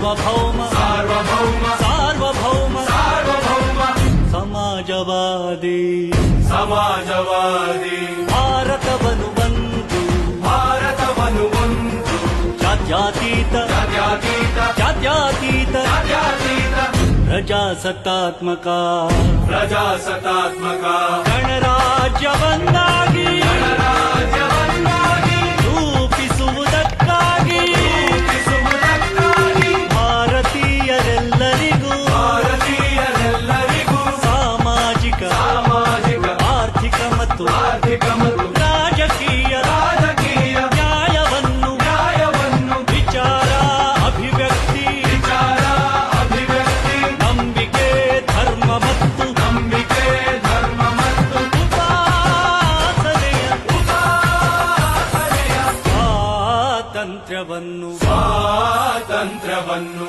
सार्वभौम। सार्वभौम। सार्वभौम। सार्वभौम। समाजवादी। समाजवादी। भारतवनु बन्धु भारतवनु बन्धु जात्यातीत। जात्यातीत। जात्यातीत। जात्यातीत। प्रजासत्तात्मका। प्रजासत्तात्मका। ಭಾರತೀಯರೆಲ್ಲರಿಗೂ ಭಾರತೀಯರೆಲ್ಲರಿಗೂ ಸಾಮಾಜಿಕ ಸಾಮಾಜಿಕ ಆರ್ಥಿಕ ಮತ್ತು ಆರ್ಥಿಕ ಮತ್ತು ರಾಜಕೀಯ ರಾಜಕೀಯ ನ್ಯಾಯವನ್ನು ನ್ಯಾಯವನ್ನು ವಿಚಾರ ಅಭಿವ್ಯಕ್ತಿ ವಿಚಾರ ಅಭಿವ್ಯಕ್ತಿ ನಂಬಿಕೆ ಧರ್ಮ ಮತ್ತು ನಂಬಿಕೆ ಧರ್ಮ ಮತ್ತು ಉಪಾಸನೆಯ ಉಪಾಸನೆಯ ಸ್ವಾತಂತ್ರ್ಯವನ್ನು ಸ್ವಾತಂತ್ರ್ಯವನ್ನು